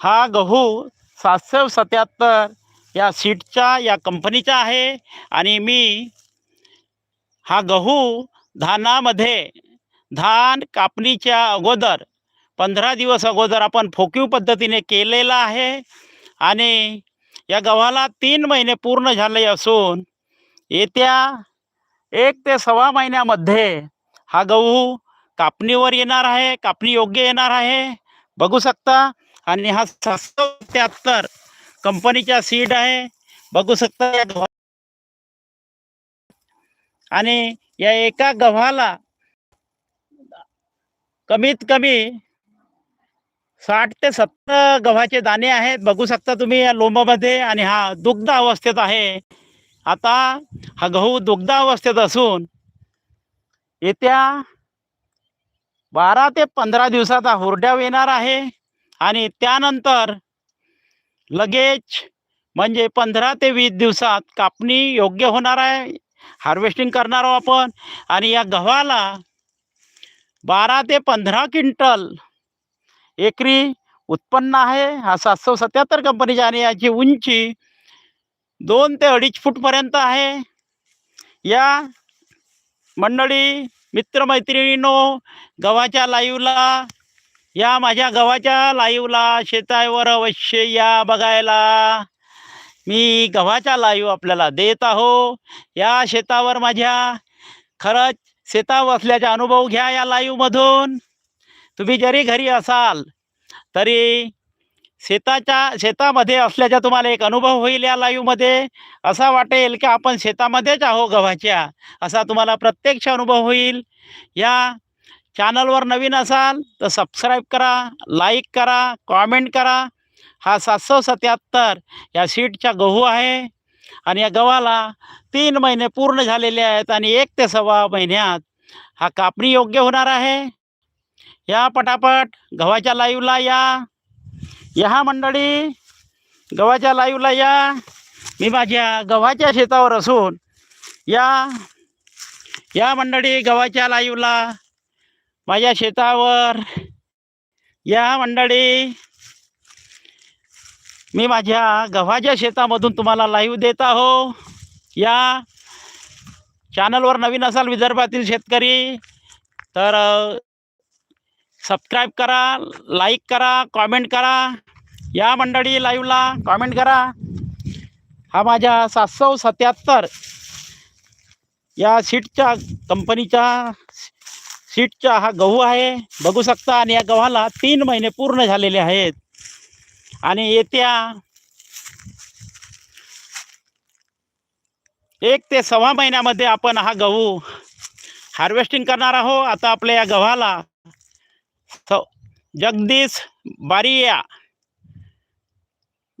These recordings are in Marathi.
हा गहू सातशे सत्याहत्तर या सीटच्या या कंपनीचा आहे. आणि मी हा गहू धानामध्ये धान कापणीच्या अगोदर पंधरा दिवस अगोदर आपण फोकीव पद्धतीने केलेला आहे. आणि या गव्हाला तीन महिने पूर्ण झाले असून येत्या एक ते सव्वा महिन्यामध्ये हा गहू कापणीवर येणार आहे कापणी योग्य येणार आहे. बघू शकता आणि हा सातशे सत्याहत्तर कंपनीच्या सीड आहे. बघू शकता या गव्हा आणि या एका गव्हाला कमीत कमी साठ ते सत्तर गव्हाचे दाणे आहेत. बघू शकता तुम्ही या लोंबामध्ये आणि हा दुग्ध अवस्थेत आहे. आता हा गहू दुग्ध अवस्थेत असून येत्या बारा ते पंधरा दिवसात हा हुरड्याव येणार आहे. आणि त्यानंतर लगेच म्हणजे पंधरा ते वीस दिवसात कापणी योग्य होणार आहे. हार्वेस्टिंग करणार आहोत आपण. आणि या गव्हाला बारा ते पंधरा क्विंटल एकरी उत्पन्न आहे. हा सातशे सत्याहत्तर कंपनीच्या आणि याची उंची दोन ते अडीच फूटपर्यंत आहे. या मंडळी मित्रमैत्रिणीनो गव्हाच्या लाईवला या माझ्या गव्हाच्या लाईव्हला शेतावर अवश्य या बघायला. मी गव्हाचा लाईव्ह आपल्याला देत आहो. या शेतावर माझ्या खरंच शेतावर असल्याचा अनुभव घ्या या लाईव्हमधून तुम्ही जरी घरी असाल तरी शेताच्या शेतामध्ये असल्याचा तुम्हाला एक अनुभव होईल या लाईव्हमध्ये असा वाटेल की आपण शेतामध्येच आहो गव्हाच्या असा तुम्हाला प्रत्यक्ष अनुभव होईल. या चॅनलवर नवीन असाल तर सबस्क्राईब करा लाईक करा कॉमेंट करा. हा सातशे सत्याहत्तर या सीटचा गहू आहे आणि या गव्हाला तीन महिने पूर्ण झालेले आहेत आणि एक ते सव्वा महिन्यात हा कापणी योग्य होणार आहे. या पटापट गव्हाच्या लाईवला या. या मंडळी गव्हाच्या लाईवला या. मी माझ्या गव्हाच्या शेतावर असून या या मंडळी गव्हाच्या लाईवला माझ्या शेतावर. या मंडळी मी माझ्या गव्हाच्या शेतामधून तुम्हाला लाईव्ह देत आहो. या चॅनलवर नवीन असाल विदर्भातील शेतकरी तर सबस्क्राईब करा लाईक करा कॉमेंट करा. या मंडळी लाईव्हला कॉमेंट करा. हा माझ्या सातसौ सत्याहत्तर या सीटच्या कंपनीच्या सीटचा हा गहू आहे. बघू शकता आणि या गव्हाला तीन महिने पूर्ण झालेले आहेत. आणि येत्या एक ते सव्वा महिन्यामध्ये आपण हा गहू हार्वेस्टिंग करणार आहोत. आता आपल्या या गव्हाला स जगदीश बारिया.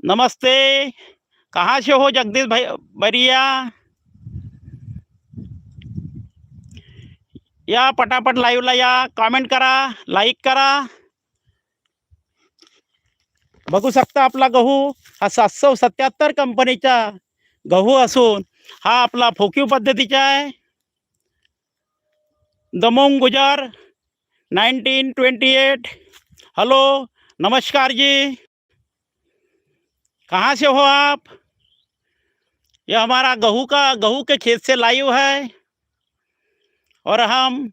नमस्ते. कहाँ से हो जगदीश भाई बरिया? या पटापट लाईव्हला या कॉमेंट करा लाईक करा. बघू शकता आपला गहू हा सातशे सत्याहत्तर कंपनीचा गहू असून हा आपला फोकीव पद्धतीचा आहे. दमोंग Gujar nineteen twenty eight hello नमस्कार जी. कहाँ से हो आप? ये हमारा गहू का, गहू के खेत से लाइव है. और हम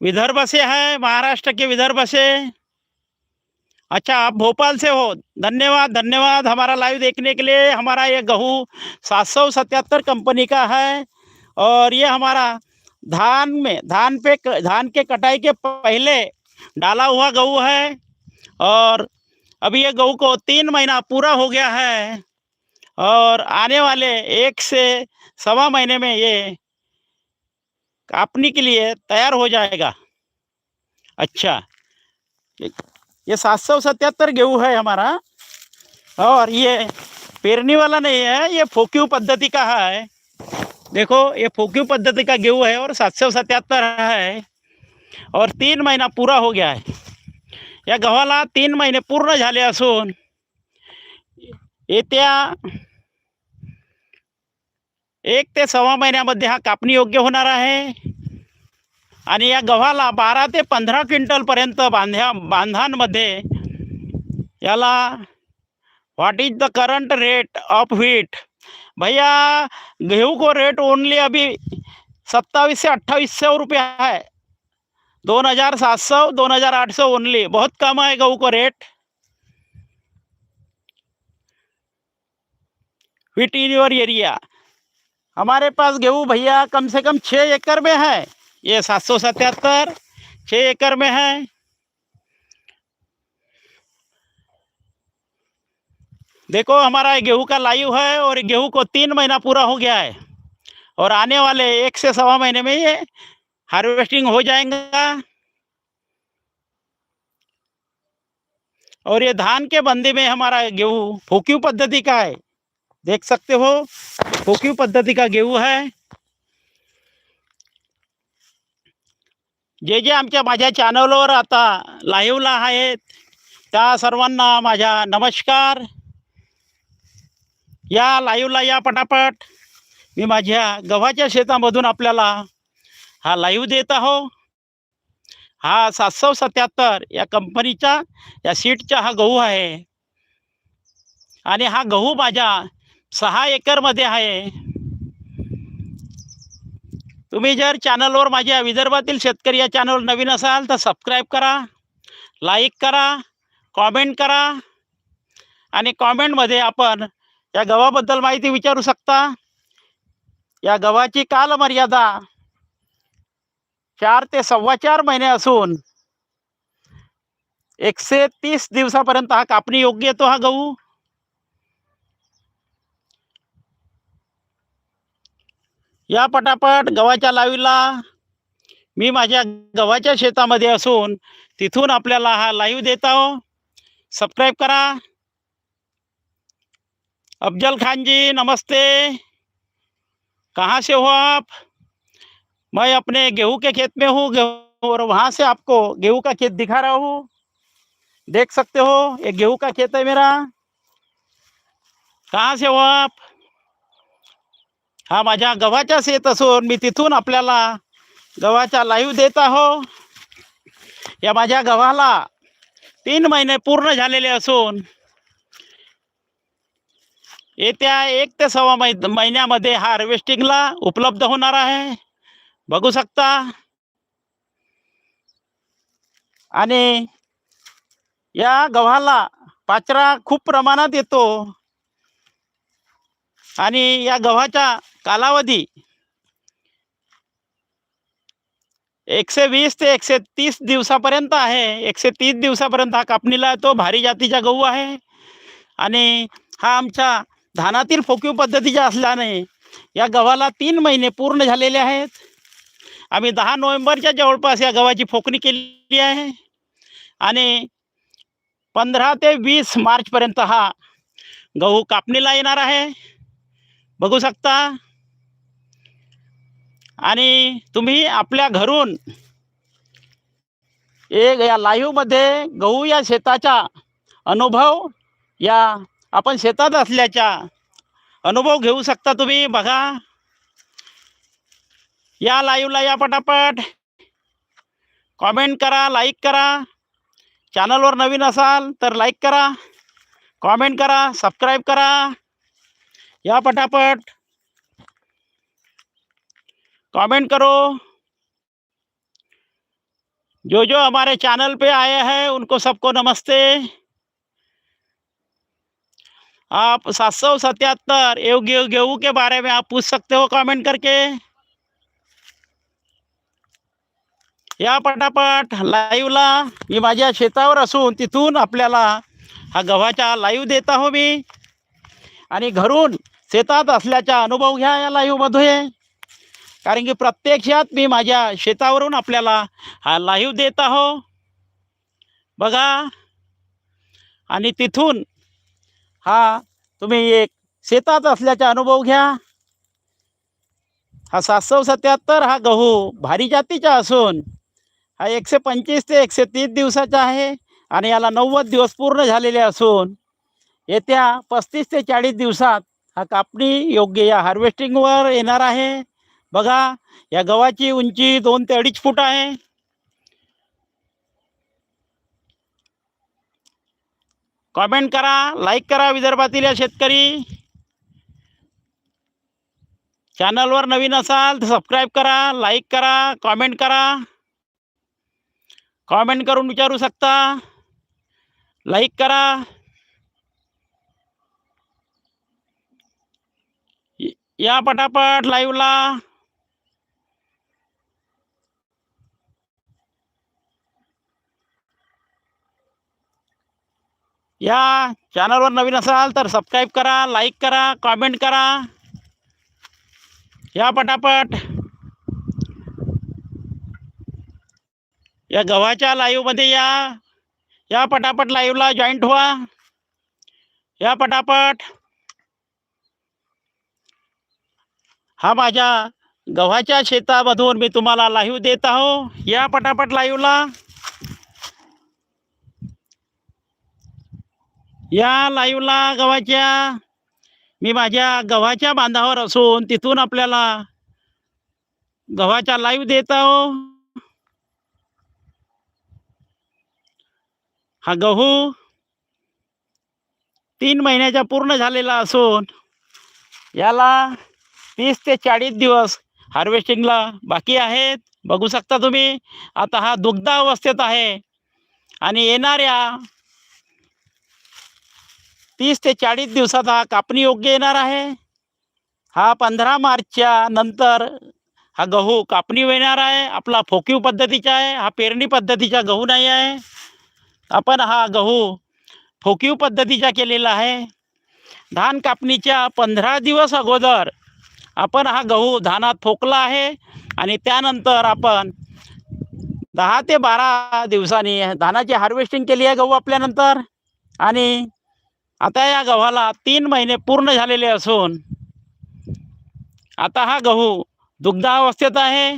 विदर्भ से हैं, महाराष्ट्र के विदर्भ से। अच्छा आप भोपाल से हो, धन्यवाद धन्यवाद हमारा लाइव देखने के लिए। हमारा ये गहू सात सौ सत्याहत्तर कंपनी का है और ये हमारा धान में, धान पे, धान के कटाई के पहले डाला हुआ गहू है और अभी ये गहू को तीन महीना पूरा हो गया है। और आने वाले एक से सवा महीने में ये कापनी के लिए तैयार हो जाएगा। अच्छा ये सात सौ सत्याहत्तर गेहूँ है हमारा, और ये पेरनी वाला नहीं है, ये फोक्यू पद्धति का है। देखो, ये फोक्यू पद्धति का गेहूँ है और सात सौ सत्याहत्तर है, और तीन महीना पूरा हो गया है। या गव्हाला तीन महिने पूर्ण झाले असून, येत्या एक ते सव्वा महिन्यामध्ये हा कापणी योग्य होणार आहे. आणि या गव्हाला बारा ते पंधरा क्विंटलपर्यंत बांध्या, बांधांमध्ये याला what is the current rate of wheat भैया, गेहूँ को रेट ओनली अभी सत्ताईस से अट्ठाईस सौ रुपया है. दोन हज़ार सात सौ दोन हज़ार आठ सौ ओनली बहुत कम है गेहूँ को rate wheat in your area हमारे पास गेहूँ भैया कम से कम छः एकड़ में है। ये सात सौ सतहत्तर छः एकड़ में है। देखो, हमारा गेहूँ का लाइव है और गेहूँ को तीन महीना पूरा हो गया है और आने वाले एक से सवा महीने में ये हार्वेस्टिंग हो जाएगा। और ये धान के बंदी में हमारा गेहूँ फूक्यू पद्धति का है। देख सकते हो फूक्यू पद्धति का गेहूं है। जे जे आमच्या माझ्या चॅनलवर आता लाईव्हला आहेत त्या सर्वांना माझ्या नमस्कार. या लाईव्हला या पटापट मी माझ्या गव्हाच्या शेतामधून आपल्याला हा लाईव्ह देत आहो. हा सातशे सत्याहत्तर या कंपनीचा या सीटचा हा गहू आहे. आणि हा गहू माझ्या सहा एकरमध्ये आहे. तुम्ही जर चॅनलवर माझ्या विदर्भातील शेतकरी या चॅनल नवीन असाल तर सबस्क्राईब करा लाईक करा कॉमेंट करा आणि कॉमेंटमध्ये आपण या गव्हाबद्दल माहिती विचारू शकता. या गव्हाची कालमर्यादा चार ते सव्वा चार महिने असून एकशे तीस दिवसापर्यंत हा कापणी योग्य येतो हा गहू. या पटापट गव्हाच्या लाईव्हला मी माझ्या गव्हाच्या शेतामध्ये असून तिथून आपल्याला हा लाईव्ह देत. आहो सबस्क्राईब करा. अफजल खान जी नमस्ते. कहाँ से हो आप? मैं अपने गेहूँ के खेत में हूँ और वहाँ से आपको गेहूँ का खेत दिखा रहा हूँ। देख सकते हो, ये गेहूँ का खेत है मेरा। कहाँ से हो आप? हा माझ्या गव्हाच्या शेत असून मी तिथून आपल्याला गव्हाचा लाईव्ह देत आहो. या माझ्या गव्हाला तीन महिने पूर्ण झालेले असून येत्या एक ते सव्वा मै महिन्यामध्ये हा हार्वेस्टिंगला उपलब्ध होणार आहे. बघू शकता. आणि या गव्हाला पाचरा खूप प्रमाणात येतो. आणि या गव्हाच्या कालावधी. एकशे वीस ते एकशे तीस दिवसापर्यंत आहे. एकशे तीस दिवसापर्यंत हा कापणीला तो भारी जातीचा गहू आहे. आणि हा आमच्या धानातील फोकीव पद्धतीच्या असल्याने या गव्हाला तीन महिने पूर्ण झालेले आहेत. आम्ही दहा नोव्हेंबरच्या जवळपास या गव्हाची फोकणी केलेली आहे. आणि पंधरा ते वीस मार्चपर्यंत हा गहू कापणीला येणार आहे. बघू शकता. आणि तुम्ही आपल्या घरून एक या लाईव्हमध्ये गहू या शेताचा अनुभव या आपण शेतात असल्याचा अनुभव घेऊ शकता तुम्ही. बघा. या लाईव्हला या पटापट. कॉमेंट करा लाईक करा. चॅनलवर नवीन असाल तर लाईक करा. कॉमेंट करा सबस्क्राईब करा. या पटापट. कमेंट करो। जो जो हमारे चैनल पे आए हैं उनको सबको नमस्ते। आप सात सौ सतहत्तर गेहूँ गेहूँ के बारे में आप पूछ सकते हो कमेंट करके। या पटापट लाईव्हला मी माझ्या शेतावर असून तिथून आपल्याला हा गव्हाचा लाईव्ह देत आहो मी. आणि घरून शेतात असल्याचा अनुभव घ्या या लाईव्हमध्ये कारण की प्रत्यक्षात मी माझ्या शेतावरून आपल्याला हा लाईव्ह देत आहो. बघा. आणि तिथून हा तुम्ही एक शेतात असल्याचा अनुभव घ्या. हा सातशे सत्याहत्तर हा गहू भारी जातीचा असून हा एकशे पंचवीस ते एकशे तीस दिवसाचा आहे आणि याला नव्वद दिवस पूर्ण झालेले असून येत्या पस्तीस ते चाळीस दिवसात हा कापणी योग्य या हार्वेस्टिंगवर येणार आहे. बघा या गव्हाची उंची दोन ते अडीच फूट आहे. कॉमेंट करा लाईक करा विदर्भातील या शेतकरी. चॅनलवर नवीन असाल तर सबस्क्राईब करा लाईक करा कॉमेंट करा. कॉमेंट करून विचारू शकता. लाईक करा. या पटापट लाईव्हला या चॅनलवर नवीन असाल तर सबस्क्राईब करा लाईक करा कॉमेंट करा. या पटापट. या गव्हाच्या लाईव्हमध्ये या. या पटापट लाईव्हला जॉईंट व्हा या पटापट. हा माझ्या गव्हाच्या शेतामधून मी तुम्हाला लाईव्ह देत आहो. या पटापट लाईव्हला या लाईव्हला गव्हाच्या मी माझ्या गव्हाच्या बांधावर असून तिथून आपल्याला गव्हाच्या लाईव्ह देत आहो. हा गहू तीन महिन्याचा पूर्ण झालेला असून याला तीस ते चाळीस दिवस हार्वेस्टिंगला बाकी आहेत. बघू शकता तुम्ही आता हा दुग्धावस्थेत आहे. आणि येणाऱ्या तीस ते चाळीस दिवसात हा कापणी योग्य येणार आहे? हा पंधरा मार्चच्या नंतर हा गहू कापणी येणार आहे आपला फोकीव पद्धतीचा आहे हा पेरणी पद्धतीचा गहू नाही आहे. आपण हा गहू फोकीव पद्धतीचा केलेला आहे. धान कापणीच्या पंधरा दिवस अगोदर आपण हा गहू धानात फोकला आहे आणि त्यानंतर आपण दहा ते बारा दिवसांनी धानाची हार्वेस्टिंग केली आहे गहू आपल्यानंतर. आणि आता या गव्हाला तीन महिने पूर्ण झालेले असून आता हा गहू दुग्धावस्थेत आहे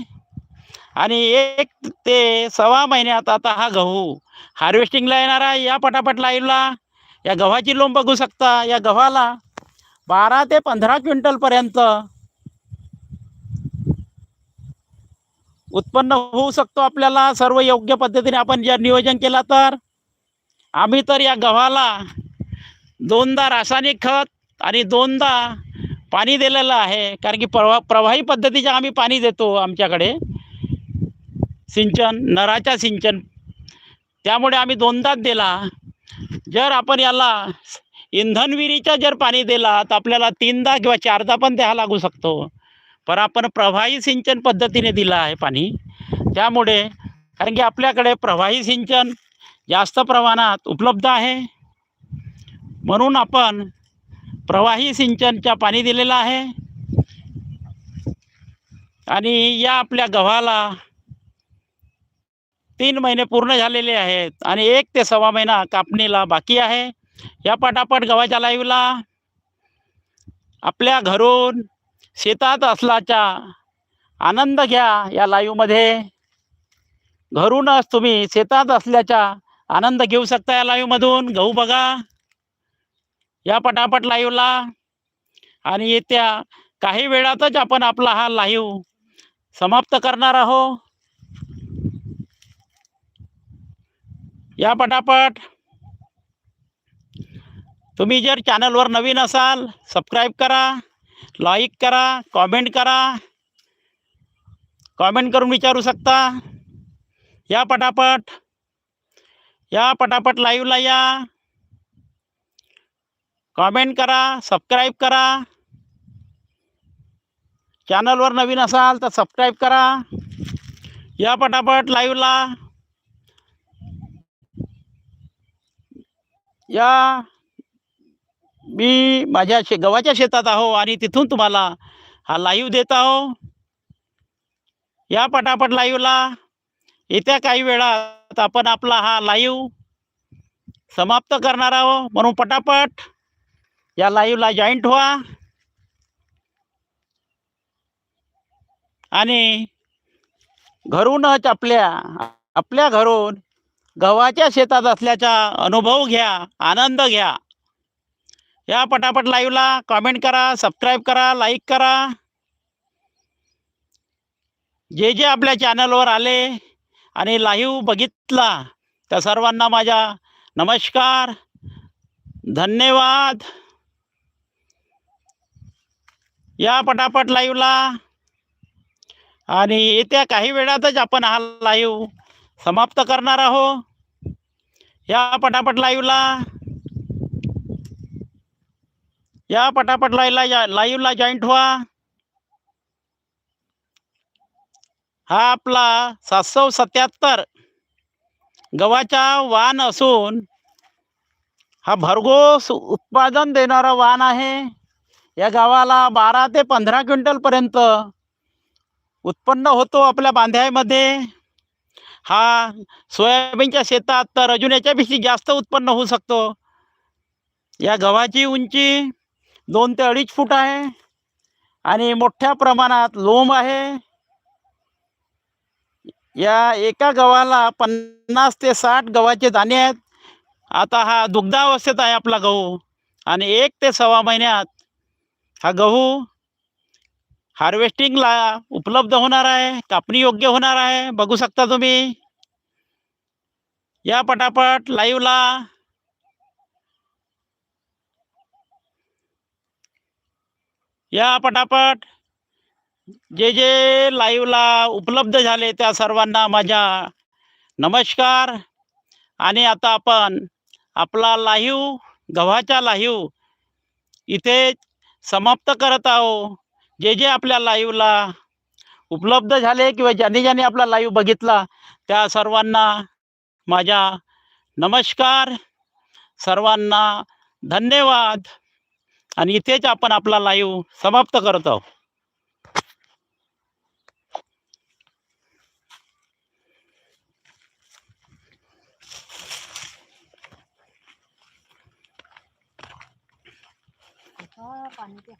आणि एक ते सव्वा महिन्यात आता हा गहू हार्वेस्टिंगला येणार आहे. या पटापट लाईव्हला या गव्हाची लोंब बघू शकता. या गव्हाला बारा ते पंधरा क्विंटलपर्यंत उत्पन्न होऊ शकतो आपल्याला. सर्व योग्य पद्धतीने आपण जर नियोजन केला तर. आम्ही तर या गव्हाला दोनदा रासायनिक खत आणि दोनदा पाणी दिलेलं आहे. कारण की प्रवा प्रवाही पद्धतीच्या आम्ही पाणी देतो आमच्याकडे. सिंचन नराच्या सिंचन. त्यामुळे आम्ही दोनदाच दिला. जर आपण याला इंधनविहिरीचं जर पाणी दिला तर आपल्याला तीनदा किंवा चारदा पण द्यावा लागू शकतो. पण आपण प्रवाही सिंचन पद्धतीने दिलं आहे पाणी. त्यामुळे कारण की आपल्याकडे प्रवाही सिंचन जास्त प्रमाणात उपलब्ध आहे. म्हणून आपण प्रवाही सिंचनच्या पाणी दिलेलं आहे. आणि या आपल्या गव्हाला तीन महिने पूर्ण झालेले आहेत आणि एक ते सव्वा महिना कापणीला बाकी आहे. या पटापट गव्हाच्या लाईव्हला आपल्या घरून शेतात असल्याचा आनंद घ्या या लाईव्हमध्ये. घरूनच तुम्ही शेतात असल्याचा आनंद घेऊ शकता या लाईव्हमधून. गहू बघा. या पटापट लाईव्हला आणि येत्या काही वेळातच आपण आपला हा लाईव्ह समाप्त करणार आहो या पटापट. तुम्ही जर चॅनलवर नवीन असाल सबस्क्राईब करा लाईक करा कॉमेंट करा. कॉमेंट करून विचारू शकता. या पटापट. या पटापट लाईव्हला या. कॉमेंट करा सबस्क्राईब करा. चॅनलवर नवीन असाल तर सबस्क्राईब करा. या पटापट लाईव्हला या. मी माझ्या शे गव्हाच्या शेतात आहो आणि तिथून तुम्हाला हा लाईव्ह देत आहो. या पटापट लाईव्हला येत्या काही वेळात आपण आपला हा लाईव्ह समाप्त करणार आहोत म्हणून पटापट या लाईव्हला जॉईंट व्हा. आणि घरूनच आपल्या आपल्या घरून गव्हाच्या शेतात असल्याचा अनुभव घ्या आनंद घ्या. या पटापट लाईव्हला कॉमेंट करा सबस्क्राईब करा लाईक करा. जे जे आपल्या चॅनलवर आले आणि लाईव्ह बघितला त्या सर्वांना माझा नमस्कार. धन्यवाद. या पटापट लाईव्हला. आणि येत्या काही वेळातच आपण हा लाईव्ह समाप्त करणार आहो या पटापट लाईव्हला. या पटापट लाईव्हला लाईव्हला जॉईंट व्हा. हा आपला सातशे सत्याहत्तर गव्हाचा वाण असून हा भरघोस उत्पादन देणारा वाण आहे. या गावाला बारा ते पंधरा क्विंटलपर्यंत उत्पन्न होतो आपल्या बांध्यामध्ये हा सोयाबीनच्या शेतात तर अजून याच्यापेक्षा जास्त उत्पन्न होऊ शकतो. या गव्हाची उंची दोन ते अडीच फूट आहे आणि मोठ्या प्रमाणात लोंब आहे. या एका गव्हाला पन्नास ते साठ गव्हाचे दाणे आहेत. आता हा दुग्धावस्थेत आहे आपला गहू आणि एक ते सव्वा महिन्यात हा गहू हार्वेस्टिंगला उपलब्ध होणार आहे कापणी योग्य होणार आहे बघू शकता तुम्ही. या पटापट लाईव्हला या पटापट जे जे लाईव्हला उपलब्ध झाले त्या सर्वांना माझ्या नमस्कार. आणि आता आपण आपला लाईव्ह गव्हाचा लाईव्ह इथे समाप्त करत आहो. जे जे आपल्या लाईव्हला उपलब्ध झाले किंवा ज्यांनी ज्याने आपला लाईव्ह बघितला त्या सर्वांना माझ्या नमस्कार. सर्वांना धन्यवाद. आणि इथेच आपण आपला लाईव्ह समाप्त करत आहोत हा, पाणी प्या